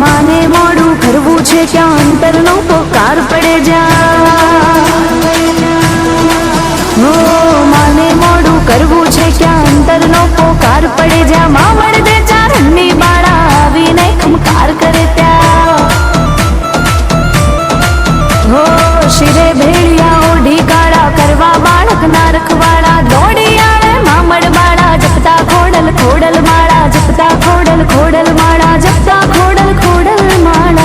માને મોડું કરવું છે ક્યાં અંતરનો પોકાર પડે જા માને મોડું કરવું છે ક્યાં અંતરનો પોકાર પડે જા મામણ દે ચારણની બાળા આવીને ખમકાર કરે ત્યાં. હો શિરે ભેળિયા ઓઢી કાળા કરવા ખોડલ માળા જપતા ખોડલ ખોડલ માળા